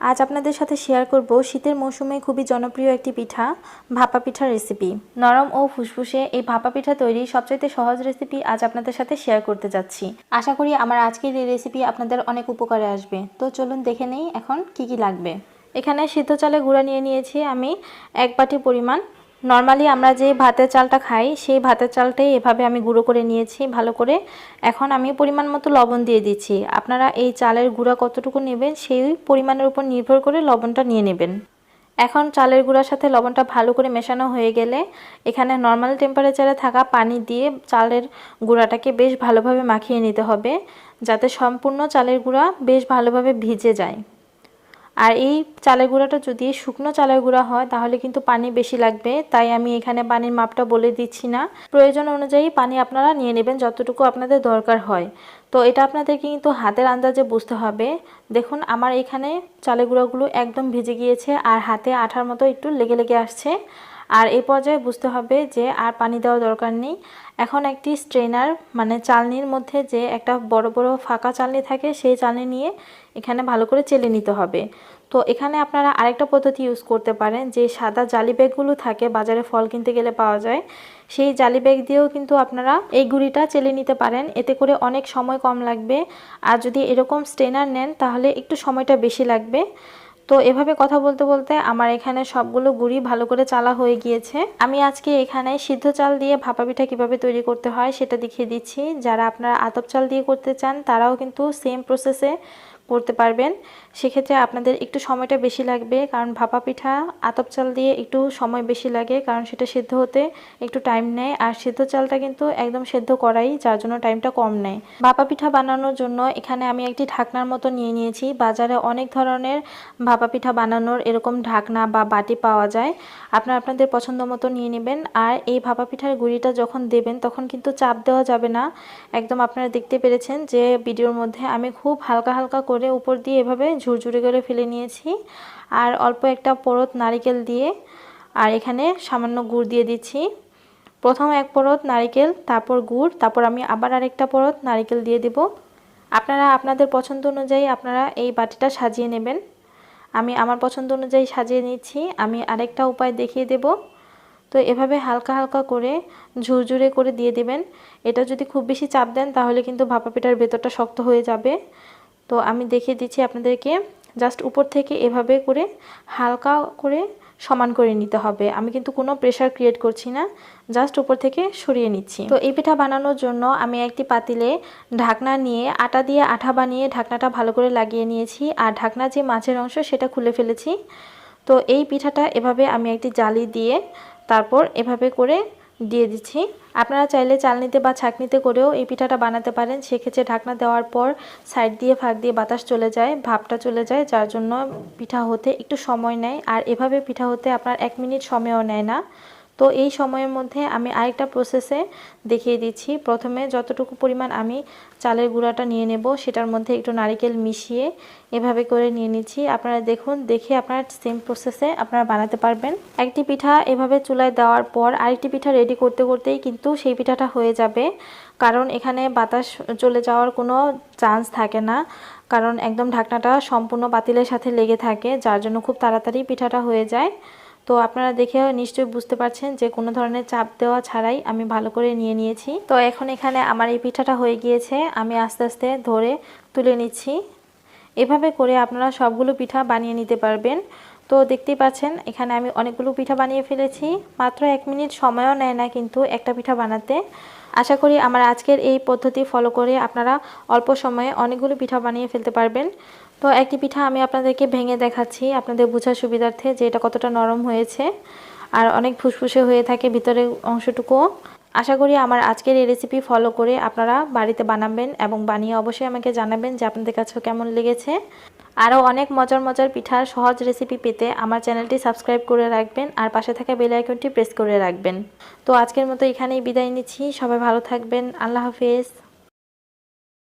আজ আপনাদের সাথে শেয়ার করব শীতের মৌসুমে খুবই জনপ্রিয় একটি পিঠা, ভাপা পিঠার রেসিপি নরম ও ফুসফুসে এই ভাপা পিঠা তৈরি সবচাইতে সহজ রেসিপি আজ আপনাদের সাথে শেয়ার করতে যাচ্ছি। আশা করি আমার আজকের এই রেসিপি আপনাদের অনেক উপকারে আসবে। তো চলুন দেখে নেই এখন কি কি লাগবে। এখানে সিদ্ধ চালে গুঁড়া নিয়ে নিয়েছি আমি এক বাটি পরিমাণ নর্মালি আমরা যে ভাতের চালটা খাই, সেই ভাতের চালটাই এভাবে আমি গুঁড়ো করে নিয়েছি, ভালো করে। এখন আমি পরিমাণ মতো লবণ দিয়ে দিচ্ছি। আপনারা এই চালের গুঁড়া কতটুকু নেবেন, সেই পরিমাণের উপর নির্ভর করে লবণটা নিয়ে নেবেন। এখন চালের গুঁড়ার সাথে লবণটা ভালো করে মেশানো হয়ে গেলে, এখানে নর্মাল টেম্পারেচারে থাকা পানি দিয়ে চালের গুঁড়াটাকে বেশ ভালোভাবে মাখিয়ে নিতে হবে, যাতে সম্পূর্ণ চালের গুঁড়া বেশ ভালোভাবে ভিজে যায়। আর এই চালের গুঁড়াটা যদি শুকনো চালের গুঁড়া হয়, তাহলে কিন্তু পানি বেশি লাগবে। তাই আমি এখানে পানির মাপটা বলে দিচ্ছি না। প্রয়োজন অনুযায়ী পানি আপনারা নিয়ে নেবেন যতটুকু আপনাদের দরকার হয়। তো এটা আপনাদেরকে কিন্তু হাতের আন্দাজে বুঝতে হবে। দেখুন, আমার এখানে চালের গুঁড়াগুলো একদম ভিজে গিয়েছে, আর হাতে আঠার মতো একটু লেগে লেগে আসছে। আর এই পর্যায়ে বুঝতে হবে যে আর পানি দেওয়ার দরকার নেই। এখন একটি স্ট্রেনার মানে চালনির মধ্যে যে একটা বড় বড় ফাঁকা চালনি থাকে, সেই চালনি নিয়ে এখানে ভালো করে চেলে নিতে হবে। তো এখানে আপনারা আরেকটা পদ্ধতি ইউজ করতে পারেন, যে সাদা জালি ব্যাগগুলো থাকে, বাজারে ফল কিনতে গেলে পাওয়া যায়, সেই জালি ব্যাগ দিয়েও কিন্তু আপনারা এই গুঁড়িটা চেলে নিতে পারেন। এতে করে অনেক সময় কম লাগবে। আর যদি এরকম স্ট্রেনার নেন, তাহলে একটু সময়টা বেশি লাগবে। তো এভাবে কথা বলতে বলতে আমার এখানে সবগুলো গুড়ি ভালো করে চালা হয়ে গিয়েছে। আমি আজকে এখানে সিদ্ধ চাল দিয়ে ভাপা পিঠা কীভাবে তৈরি করতে হয় সেটা দেখিয়ে দিচ্ছি। যারা আপনারা আতপ চাল দিয়ে করতে চান, তারাও কিন্তু সেম প্রসেসে করতে পারবেন। সেক্ষেত্রে আপনাদের একটু সময়টা বেশি লাগবে, কারণ ভাপা পিঠা, আতপ চাল দিয়ে একটু সময় বেশি লাগে, কারণ সেটা সেদ্ধ হতে একটু টাইম নেয়। আর সেদ্ধ চালটা কিন্তু একদম সেদ্ধ করাই, যার জন্য টাইমটা কম নেয়। ভাপা পিঠা বানানোর জন্য এখানে আমি একটি ঢাকনার মতো নিয়ে নিয়েছি। বাজারে অনেক ধরনের ভাপা পিঠা বানানোর এরকম ঢাকনা বা বাটি পাওয়া যায়। আপনারা আপনাদের পছন্দ মতো নিয়ে নেবেন। আর এই ভাপা পিঠার গুঁড়িটা যখন দেবেন, তখন কিন্তু চাপ দেওয়া যাবে না। একদম আপনারা দেখতে পেরেছেন যে, ভিডিওর মধ্যে আমি খুব হালকা হালকা করে উপর দিয়ে এভাবে ঝুরঝুরে করে ফেলে নিয়েছি। আর অল্প একটা পরত নারিকেল দিয়ে, আর এখানে সামান্য গুড় দিয়ে দিচ্ছি। প্রথম এক পরত নারিকেল, তারপর গুড়, তারপর আমি আবার আরেকটা পরত নারিকেল দিয়ে দেব। আপনারা আপনাদের পছন্দ অনুযায়ী আপনারা এই বাটিটা সাজিয়ে নেবেন। আমি আমার পছন্দ অনুযায়ী সাজিয়ে নিচ্ছি। আমি আরেকটা উপায় দেখিয়ে দেব। তো এভাবে হালকা হালকা করে ঝুরঝুরে করে দিয়ে দেবেন। এটা যদি খুব বেশি চাপ দেন তাহলে কিন্তু ভাপা পিঠার ভেতরটা শক্ত হয়ে যাবে। তো আমি দেখিয়ে দিচ্ছি আপনাদেরকে জাস্ট উপর থেকে এভাবে করে হালকা করে সমান করে নিতে হবে। আমি কিন্তু কোনো প্রেশার ক্রিয়েট করছি না জাস্ট উপর থেকে সরিয়ে নিচ্ছি। তো এই পিঠা বানানোর জন্য আমি একটি পাতিলে ঢাকনা নিয়ে আটা দিয়ে আঠা বানিয়ে ঢাকনাটা ভালো করে লাগিয়ে নিয়েছি। আর ঢাকনা যে মাছের অংশ সেটা খুলে ফেলেছি। তো এই পিঠাটা এভাবে আমি একটি জালি দিয়ে তারপর এভাবে করে দিয়ে দিচ্ছি। আপনারা চাইলে চালনিতে বা ছাকনিতে করেও এই পিঠাটা বানাতে পারেন। সেক্ষেত্রে ঢাকনা দেওয়ার পর সাইড দিয়ে ফাঁক দিয়ে বাতাস চলে যায় ভাপটা চলে যায়, যার জন্য পিঠা হতে একটু সময় নেয়। আর এভাবে পিঠা হতে আপনার এক মিনিট সময়ও নেয় না। তো এই সময়ের মধ্যে আমি আরেকটা প্রসেসে দেখিয়ে দিচ্ছি। প্রথমে যতটুকু পরিমাণ আমি চালের গুঁড়াটা নিয়ে নেব, সেটার মধ্যে একটু নারিকেল মিশিয়ে এভাবে করে নিয়ে নিচ্ছি। আপনারা দেখুন, দেখে আপনারা সেম প্রসেসে আপনারা বানাতে পারবেন। একটি পিঠা এভাবে চুলায় দেওয়ার পর আরেকটি পিঠা রেডি করতে করতেই কিন্তু সেই পিঠাটা হয়ে যাবে। কারণ এখানে বাতাস চলে যাওয়ার কোনো চান্স থাকে না। কারণ একদম ঢাকনাটা সম্পূর্ণ বাতিলের সাথে লেগে থাকে, যার জন্য খুব তাড়াতাড়ি পিঠাটা হয়ে যায়। তো আপনারা দেখে নিশ্চয়ই বুঝতে পারছেন যে কোনো ধরনের চাপ দেওয়া ছাড়াই আমি ভালো করে নিয়ে নিয়েছি। তো এখন এখানে আমার এই পিঠাটা হয়ে গিয়েছে, আমি আস্তে আস্তে ধরে তুলে নিচ্ছি। এভাবে করে আপনারা সবগুলো পিঠা বানিয়ে নিতে পারবেন। তো দেখতেই পাচ্ছেন, এখানে আমি অনেকগুলো পিঠা বানিয়ে ফেলেছি। মাত্র এক মিনিট সময়ও নেয় না কিন্তু একটা পিঠা বানাতে। আশা করি আমার আজকের এই পদ্ধতি ফলো করে আপনারা অল্প সময়ে অনেকগুলো পিঠা বানিয়ে ফেলতে পারবেন। তো একটি পিঠা আমি আপনাদেরকে ভেঙে দেখাচ্ছি। আপনাদের বোঝার সুবিধার্থে যে এটা কতটা নরম হয়েছে আর অনেক ফুসফুসে হয়ে থাকে ভিতরের অংশটুকুও আশা করি আমার আজকের এই রেসিপি ফলো করে আপনারা বাড়িতে বানাবেন এবং বানিয়ে অবশ্যই আমাকে জানাবেন যে আপনাদের কাছেও কেমন লেগেছে। আরও অনেক মজার মজার পিঠার সহজ রেসিপি পেতে আমার চ্যানেলটি সাবস্ক্রাইব করে রাখবেন আর পাশে থাকা বেল আইকনটি প্রেস করে রাখবেন। তো আজকের মতো এখানেই বিদায় নিচ্ছি। সবাই ভালো থাকবেন। আল্লাহ হাফেজ।